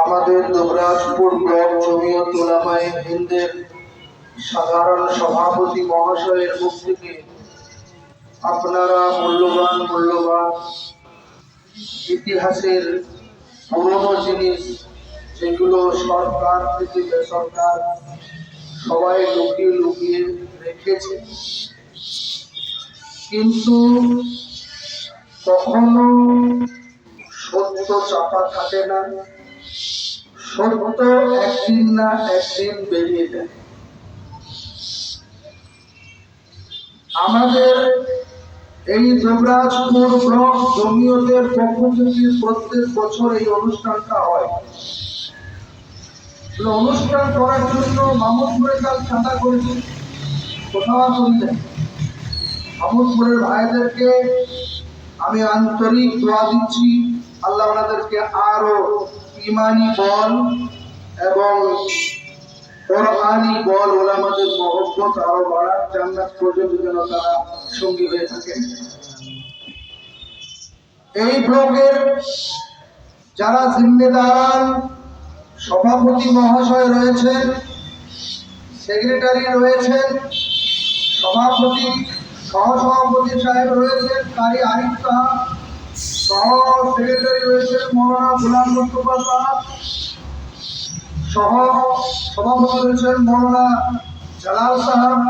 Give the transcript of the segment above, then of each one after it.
আমাদের দুবরাজপুর ব্লক জমিয়ত উলামায়ে হিন্দের সাধারণ সভাপতি মহাশয়ের মুখ থেকে আপনারা মূল্যবান মূল্যবান ইতিহাসের পুরনো জিনিস যেগুলো সরকার থেকে বেসরকার সবাই লুকিয়ে লুকিয়ে রেখেছে। কিন্তু কখনো সত্য চাপা থাকে না। একদিন না একদিন বেরিয়ে যায়। আমাদের এই দেবরাজপুর ব্লক জমিয়তের পক্ষ থেকে প্রত্যেক বছর এই অনুষ্ঠানটা হয়। অনুষ্ঠান করার জন্য মামুদপুরে কাল চাঁদা করেছি কোথাও মামুদপুরের ভাইদেরকে আমি আন্তরিক দোয়া দিচ্ছি। আল্লাহ ওনাদেরকে আরও ইমানি বল এবং কোরআনি বল ওলামাদের মহব্বত আরও বাড়ার জান্নাত পর্যন্ত যেন তারা সঙ্গী হয়ে থাকেন এই ব্লকের যারা জিম্মেদার সভাপতি মহাশয় রয়েছেন, সেক্রেটারি রয়েছেন, সভাপতি, সহসভাপতি সাহেব রয়েছেন কারি আরিফ সহ সেক্রেটারি রয়েছেন মৌলানা গুলাম মুস্তফা সহ। সভাপতি রয়েছেন মৌলানা জালাল সাহাব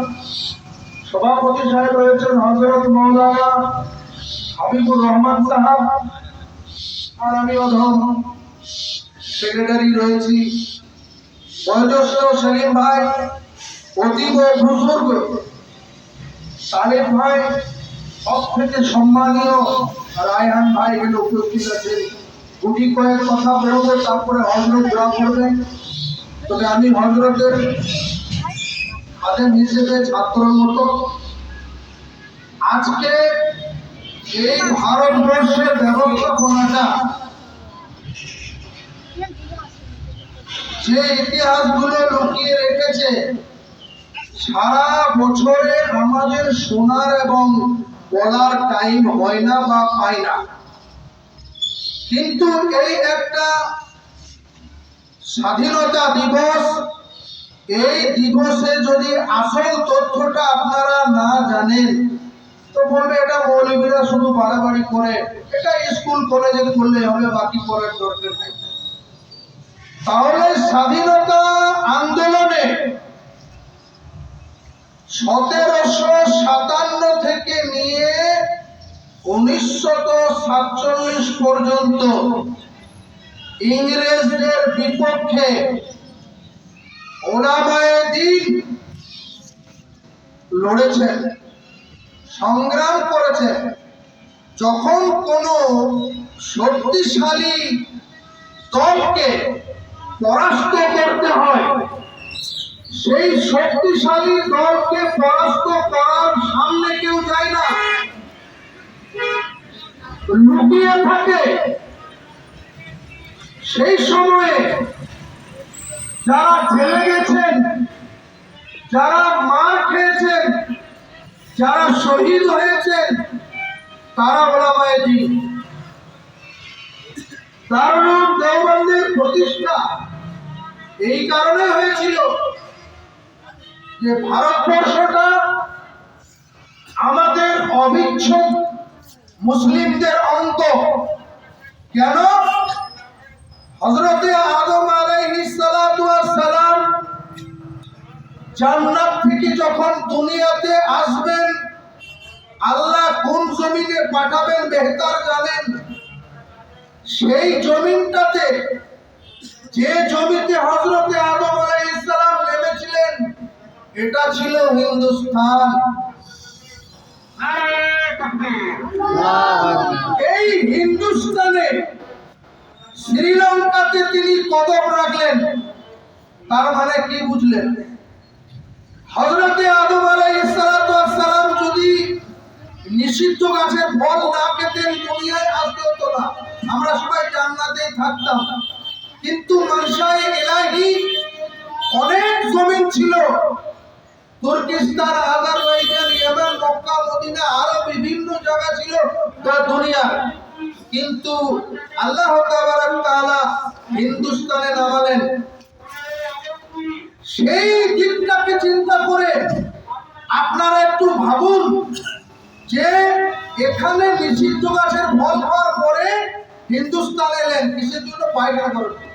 সভাপতি সাহেব রয়েছেন হজরত মৌলানা হাবিবুর রহমান সাহাব আর আমি অধম সেক্রেটারি রয়েছি। বয়োজ্যেষ্ঠ সেলিম ভাই, অতীব বুজুর্গ সালেম ভাই সব সম্মানীয় রায়হান ভাই এখানে উপস্থিত আছেন। গুটি কয়েক কথা বলবে, তারপরে হজরত দোয়া করবেন। তবে আমি হজরতের খাদেম হিসেবে ছাত্রর মতো। আজকে এই ভারতবর্ষের ব্যবস্থাপনাটা, যে ইতিহাসগুলো লুকিয়ে রেখেছে, সারা বছরে আমাদের শোনার এবং বলার টাইম হয় না বা পাই না। কিন্তু এই একটা স্বাধীনতা দিবস, এই দিবসে যদি আসল তথ্যটা আপনারা না জানেন, তো বলবে এটা মৌলবীরা শুধু বাড়াবাড়ি করে। এটা স্কুল কলেজে করলে হবে, বাকি করার দরকার নেই। তাহলে স্বাধীনতা আন্দোলনে সতেরোশো সাতান্ন থেকে নিয়ে উনিশশত সাতচল্লিশ পর্যন্ত ইংরেজদের বিপক্ষে ওলামায়ে দিন লড়েছেন, সংগ্রাম করেছেন। যখন কোনো শক্তিশালী দলকে পরাস্ত করতে হয় সেই শক্তিশালী দলকে পরাস্ত করার সামনে কেউ যায় না। লুকিয়ে থাকে। সেই সময়ে যারা জেলে গেছেন, যারা মার খেয়েছেন, যারা শহীদ হয়েছেন, তারা ওলামায়ে দিন দারুল দেওবন্দের প্রতিষ্ঠা। এই কারণে হয়েছিল যে ভারতবর্ষটা আমাদের অবিচ্ছেদ মুসলিমদের অন্ত। কেন? হজরতে আদম আলাইহিস সালাম জান্নাত থেকে যখন দুনিয়াতে আসবেন, আল্লাহ কোন জমিনে পাঠাবেন বেহতার জানেন? সেই জমিনটাতে, যে জমিতে হজরতে আদম নেমেছিলেন এটা ছিল হিন্দুস্তান এই হিন্দুস্তানে শ্রীলঙ্কাতে তিনি কদম রাখলেন। তার মানে কি বুঝলেন? হজরতে আদম যদি নিষিদ্ধ গাছের ফল না খেতেন, দুনিয়ায় আসতে হতো না। আমরা সবাই জান্নাতেই থাকতাম। কিন্তু মানসায় এলাহি অনেক জমিন ছিল। Turkestan, Azerbaijan, Yemen, Mecca, Medina আরও বিভিন্ন জায়গা ছিল তা দুনিয়া কিন্তু আল্লাহ তাআলা হিন্দুস্তানে নামালেন। সেই দিকটাকে চিন্তা করে আপনারা একটু ভাবুন যে এখানে নিষিদ্ধ গাছের ফল হওয়ার পরে হিন্দুস্তানে এলেন, কিসের জন্য পায়খানা করেন?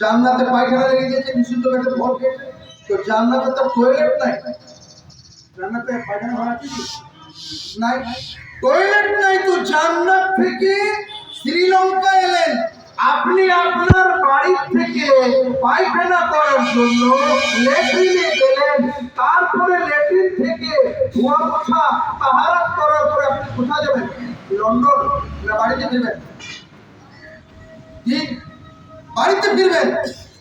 জান্নাতে পায়খানা লেগে গেছে, নিষিদ্ধ গাছের ফল খেয়েছে। তো জান্নাতে তো টয়লেট নাই। জান্নাতে পায়খানা আছে কি? নাই। টয়লেট নাই তো জান্নাত থেকে শ্রীলঙ্কা এলেন। আপনি আপনার বাড়ি থেকে পায়খানা করার জন্য লেট্রিনে গেলেন। তারপরে লেট্রিন থেকে ধোয়া পোছা তাহারাত করার পরে আপনি কোথায় যাবেন? লন্ডন না বাড়িতে ফিরবেন ঠিক বাড়িতে ফিরবেন।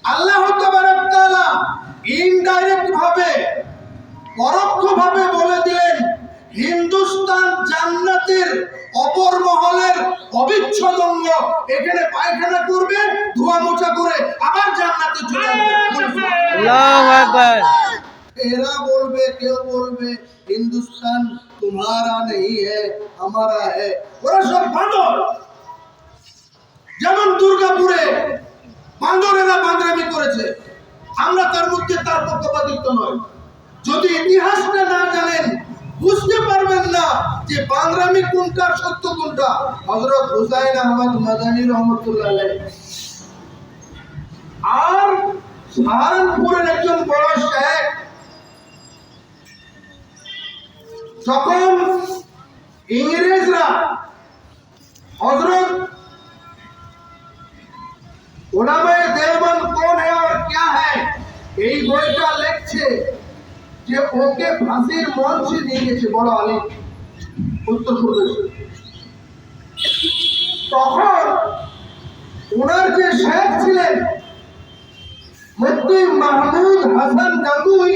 আল্লাহ ইনডাইরেক্ট ভাবে পরোক্ষ ভাবে বলে দিলেন হিন্দুস্তান জান্নাতের অপর মহলের অবিচ্ছেদ অঙ্গ এখানে পায়খানা করবে ধোয়া মোছা করে আবার জান্নাতে এরা বলবে কেউ বলবে হিন্দুস্তান তোমারা নেই হে আমারা হে। ওরা সব বাঁদর যেমন দুর্গাপুরে বান্দরেরা বান্দরামি করেছে। আমরা তার মধ্যে তার পক্ষপাতিত্ব নয়। যদি ইতিহাসটা না জানেন, বুঝতে পারবেন না যে বাংরামি কোনটা, সত্য কোনটা। হজরত হুসাইন আহমদ মাদানী রহমতুল্লাহ আর সাহারানপুরের একজন বড় শেখ। যখন ইংরেজরা হজরত ওনামে দেবন কোন আর এই বইটা লেখছে যে ওকে ফাঁসির মঞ্চে নিয়ে গেছে। বড় আলী উত্তরপ্রদেশ। তখন ওনার যে শেখ ছিলেন মুক্তি মাহমুদ হাসান গাঙ্গুই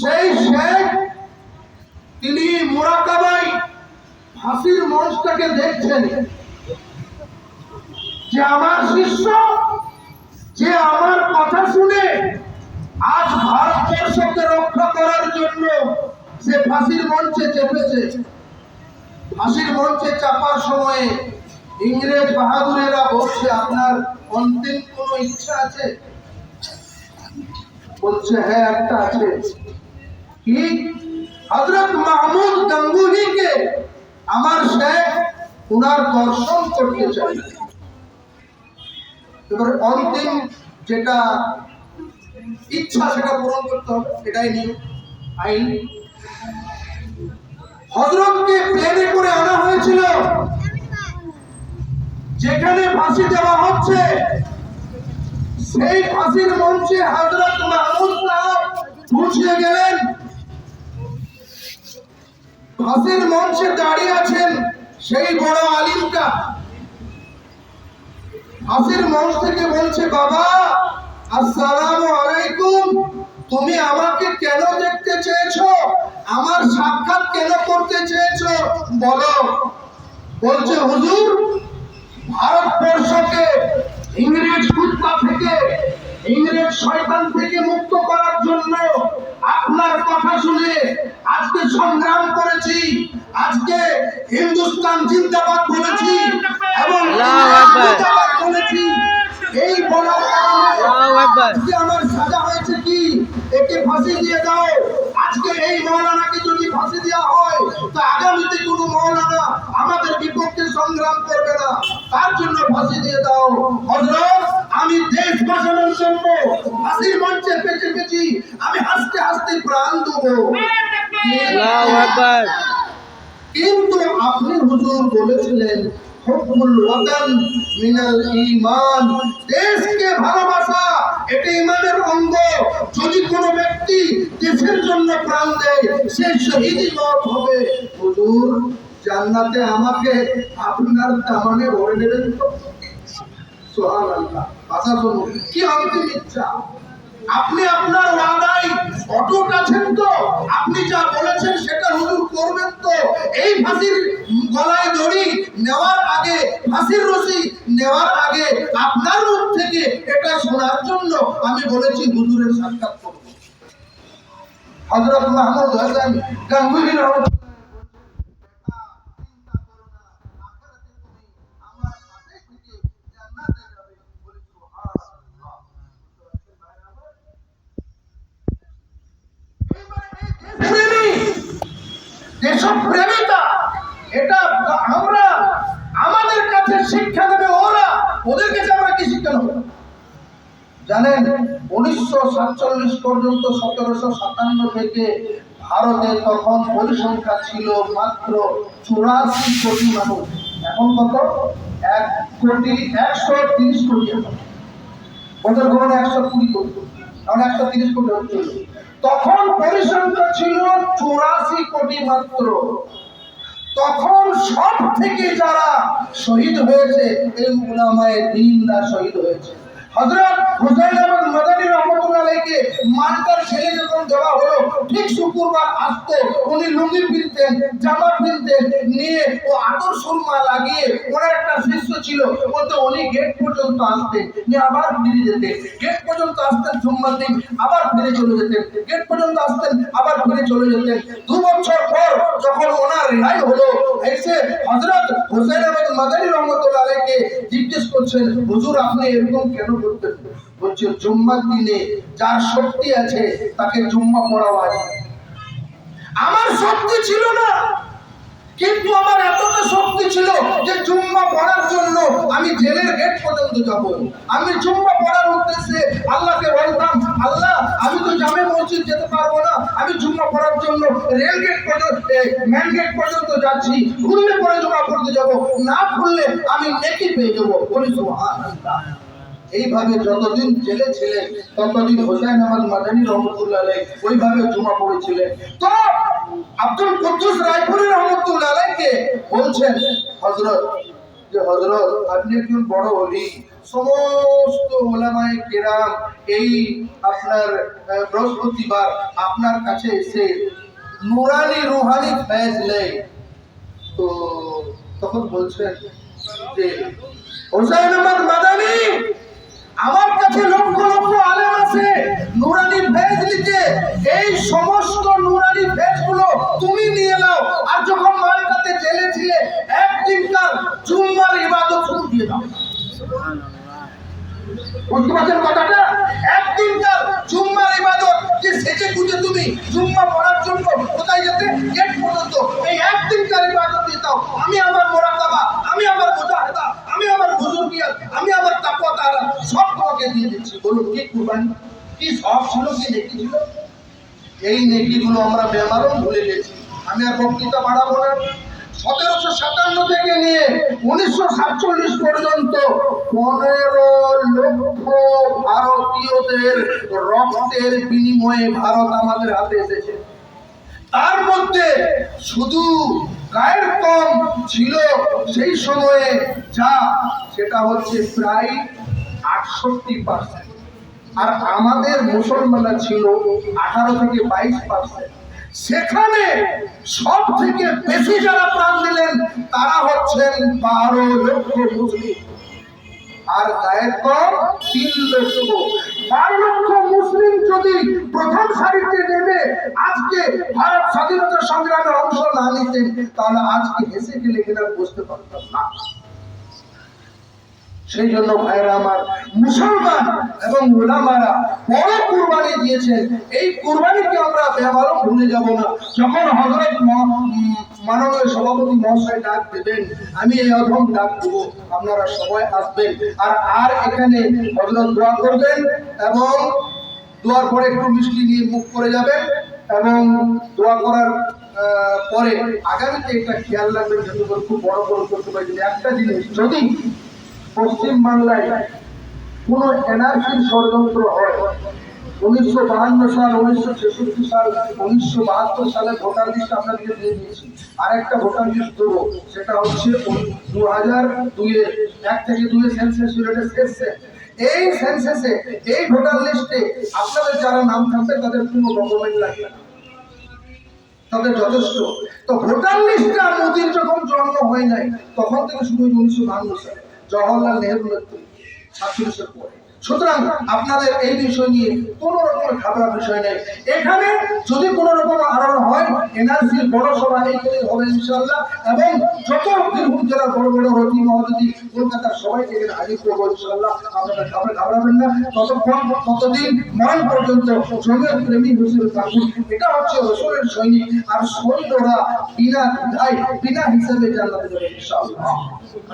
সেই শেখ তিনি মোরাকাবাই ফাঁসির মঞ্চটাকে দেখছেন। যে আমার শিষ্য, যে আমার কথা শুনে আজ ভারতবর্ষকে রক্ষা করার জন্য সে ফাঁসির মঞ্চে চেপেছে। ফাঁসির মঞ্চে চাপার সময়ে ইংরেজ বাহাদুরেরা বলছে, আপনার অন্তিম কোন ইচ্ছা আছে? বলছে হ্যাঁ একটা আছে। কি? হজরত মাহমুদ গঙ্গুহিকে আমার শেখ উনার দর্শন করতে চাই এবার অন্তিম যেটা ইচ্ছা সেটা পূরণ করতে হবে এটাই নিয়ম। আইন। হজরতকে প্লেনে করে আনা হয়েছিল। যেখানে ফাঁসি দেওয়া হচ্ছে সেই ফাঁসির মঞ্চে হজরত মাহমুদ সাহেব পৌঁছে গেলেন। ফাঁসির মঞ্চে দাঁড়িয়ে আছেন সেই বড় আলিমটা ফাঁসির মঞ্চ থেকে বলছে, বাবা, আসসালামু আলাইকুম। তুমি আমাকে কেন দেখতে চেয়েছো? আমার সাক্ষাৎ কেন করতে চেয়েছো? বলো। বলছে, হুজুর, ভারতবর্ষকে ইংরেজ কুত্তা থেকে, ইংরেজ শয়তান থেকে মুক্ত করার জন্য আপনার কথা শুনে আজকে সংগ্রাম করেছি। আজকে হিন্দুস্তান জিন্দাবাদ বলেছি এবং বলেছি। এই বলার কারণে আমার সাজা হয়েছে কি? একে ফাঁসি দিয়ে দাও। আজকে এই মৌলানাকে যদি ফাঁসি দেওয়া হয় তো আগামীতে কোনো মৌলানা আমাদের বিপক্ষে সংগ্রাম করবে না। তার জন্য ফাঁসি দিয়ে দাও। হজরত আমি দেশ বাঁচানোর জন্য ফাঁসির মঞ্চে পেঁচে পেঁচি আমি হাসতে হাসতে প্রাণ দেবো আল্লাহু আকবার। কিন্তু আপনি হুজুর বলেছিলেন হুকুল ওয়াতান মিনাল ঈমান। দেশকে ভালোবাসা, এটা ঈমানের অঙ্গ। যদি কোনো ব্যক্তি দেশের জন্য প্রাণ দেয়, সে শহীদই মত হবে। হুজুর, জান্নাতে আমাকে আপনার দামানে ভরে নেবেন তো? কথা শুনুন কি অন্তিম ইচ্ছা? আপনি আপনার ওয়াদায় অটুট আছেন তো? আপনি যা বলেছেন সেটা হুজুর করবেন তো। এই ফাঁসির গলায় দড়ি নেওয়ার আগে, ফাঁসির রশি নেওয়ার আগে আপনার মুখ থেকে এটা শোনার জন্য আমি বলেছি হুজুরের সাক্ষাৎ করব। হযরত মাহমুদ হাসান গাঙ্গুলি রহমতুল্লাহ দেশপ্রেমিতা এটা আমরা আমাদের কাছে শিক্ষা দেবে, ওরা ওদের কাছে আমরা কি শিক্ষা নেব? জানেন, উনিশশো সাতচল্লিশ পর্যন্ত সতেরোশো সাতান্ন থেকে ভারতে তখন পরিসংখ্যা ছিল মাত্র চুরাশি কোটি মানুষ। এখন কত? এক কোটি একশো তিরিশ কোটি। এখন ওদের ভবনে একশো কুড়ি কোটি। এখন একশো তিরিশ কোটি হচ্ছে। তখন পরিসংখ্যা ছিল চুরাশি কোটি মাত্র। তখন সব থেকে যারা শহীদ হয়েছে, এই উলামায় দিনরা শহীদ হয়েছে। হযরত হুসাইন আহমদ মাদানী রহমতুল্লাহ আলাইহিকে মালটার ছেলে যখন দেওয়া হলো, ঠিক শুক্রবার আসতো উনি লুঙ্গি পিনতেন, জামা পিনতেন, নিয়ে ও আতর সুরমা লাগিয়ে ওনার একটা শিষ্য ছিল, বলতে উনি গেট পর্যন্ত আসতেন, নিয়ে আবার ফিরে যেতেন। গেট পর্যন্ত আসতেন সোমবার দিন, আবার ফিরে চলে যেতেন। গেট পর্যন্ত আসতেন, আবার ফিরে চলে যেতেন। দু বছর পর যখন ওনার রেহাই হলো, এসে হযরত হোসেন আহমদ মাদানী রহমতুল্লাহ আলাইহিকে জিজ্ঞেস করছেন, হুজুর, আপনি এরকম কেন করতেন বলছে, জুম্মার দিনে যার শক্তি আছে, তাকে জুম্মা পড়াও আছে আমার শক্তি ছিল না, কিন্তু আমার এতটা শক্তি ছিল যে জুম্মা পড়ার জন্য আমি জেলের গেট পর্যন্ত যাব। আমি জুম্মা পড়ার উদ্দেশ্যে আল্লাহকে বলতাম, আল্লাহ, আমি তো জামে মসজিদ যেতে পারব না। আমি জুম্মা পড়ার জন্য রেল গেট পর্যন্ত ম্যান গেট পর্যন্ত যাচ্ছি। খুললে পরে জমা পড়তে যাব। না খুললে আমি নেকি পেয়ে যাব। বলি, সুবহানাল্লাহ। এইভাবে যতদিন জেলে ছিলেন ততদিন হোসেন আহমদ মাদানী রহমতুল্লাহ ওইভাবে জমা পড়েছিলেন তো আব্দুল কুদ্দুস রায়পুরি রহমতুল্লাহ বলছেন হজরত যে হজরত আপনি একজন বড় অলি সমস্ত ওলামায়ে কেরাম এই আপনার বৃহস্পতিবার আপনার কাছে এসে নুরানি রুহানি ফেজ নেই তো তখন বলছেন যে হোসেন আহমদ মাদানী নিতে এই সমস্ত নুরানি ভেজগুলো তুমি নিয়ে নাও। আর যখন মালটাতে জেলে ছিলে একদিনকার জুম্মার ইবাদত শুরু দিয়ে দাও। কথাটা? ইবাদত, যে সেজে গুজে তুমি জন্য কোথায় যেতে? ইবাদত আমি আমার আমি আমার আমি আমার আমি আমার সব তোমাকে দিয়ে দিচ্ছি। বলুন, কি কুরবানি? কি সব ছিল, কি নেকি ছিল? এই নেকিগুলো আমরা বেমারও ভুলে গেছি। আমি আর বক্তৃতা বাড়াবো না। সতেরোশো সাতান্ন থেকে নিয়ে উনিশশো সাতচল্লিশ পর্যন্ত পনেরো লক্ষ ভারতীয়দের রক্তের বিনিময়ে ভারত আমাদের হাতে এসেছে। তার মধ্যে শুধু গায়ের কম ছিল সেই সময়ে, যা সেটা হচ্ছে প্রায় আটষট্টি পার্সেন্ট। আর আমাদের মুসলমানরা ছিল আঠারো থেকে বাইশ পার্সেন্ট সেখানে সব থেকে বেশি যারা প্রাণ দিলেন, তারা হচ্ছেন বারো লক্ষ মুসলিম। আর গায়ের কম তিন লক্ষ। বারো লক্ষ মুসলিম যদি প্রথম সারিতে নেমে আজকে ভারত স্বাধীনতা সংগ্রামে অংশ না নিতেন, তাহলে আজকে হেসে গেলে কিনা বুঝতে পারতাম না। সেই জন্য ভাইরা আমার মুসলমান এবং ওলামারা বড় কুরবানি দিয়েছেন। এই কুরবানিকে আমরা ব্যবহারও ভুলে যাব না। যখন হজরত মাননীয় সভাপতি মহাশয় ডাক দেবেন, আমি এই অধম ডাক দেবো। আপনারা সবাই আসবেন। আর আর এখানে হজরত দোয়া করবেন এবং দোয়ার পরে একটু মিষ্টি নিয়ে মুখ করে যাবেন এবং দোয়া করার পরে আগামীতে একটা খেয়াল রাখবেন যাতে করে খুব বড় বড় করতে পারি। একটা জিনিস, যদি পশ্চিম বাংলায় কোন এনআরসির ষড়যন্ত্র হয়। উনিশশো বাহান্ন সাল, উনিশশো ছেষট্টি সাল, উনিশশো বাহাত্তর সালে ভোটার লিস্ট আপনাদেরকে দিয়ে দিয়েছি। আর একটা ভোটার লিস্ট দেবো, সেটা হচ্ছে দু হাজার দুইয়ের এক থেকে দুইয়ের সেন্সেস রিলেটেড set। এই সেন্সেসে এই ভোটার লিস্টে আপনাদের যারা নাম থাকবে, তাদের কোনো ডকুমেন্ট লাগবে না। তাদের যথেষ্ট। তো ভোটার লিস্টটা মোদির যখন জন্ম হয় নাই, তখন থেকে হয়েছে উনিশশো বাহান্ন সালে। জওয়াহরলাল নেহরু সাতচল্লিশের পরে। সুতরাং আপনাদের এই বিষয় নিয়ে কোনো রকম ঘাবড়ার বিষয় নেই। এখানে যদি কোনো রকম আড়ানো হয় এনআরসির বড় সভা এই করে হবে ইনশাল্লাহ এবং যত বীরভূম জেলার বড় বড় রতি মহাদতি কলকাতার সবাইকে এখানে হাজির করব ইনশাআল্লাহ। আপনারা আপনারা ঘাবড়াবেন না। ততক্ষণ, ততদিন মরণ পর্যন্ত জমির প্রেমী হিসেবে থাকুন। এটা হচ্ছে রসুলের সৈনিক আর সৈন্যরা বিনা দ্বিধায় বিনা হিসেবে জান্নাতে যাবে ইনশাআল্লাহ।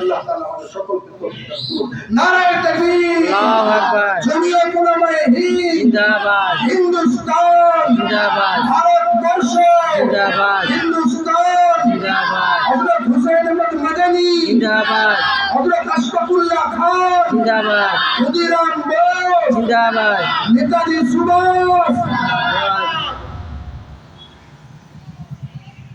আল্লাহ তাআলা আমাদের সকলকে তৌফিক দান করুন। নারায়ে তাকবীর। জমিয়ত উলামায়ে হিন্দ জিন্দাবাদ। হিন্দুস্তান জিন্দাবাদ। ভারতবর্ষ জিন্দাবাদ। হিন্দুস্তান জিন্দাবাদ। হযরত হুসাইন আহমদ মাদানী। জিন্দাবাদ। হযরত আশফাকুল্লাহ খান। জিন্দাবাদ। ক্ষুদিরাম বোস জিন্দাবাদ। নেতাজি সুভাষ।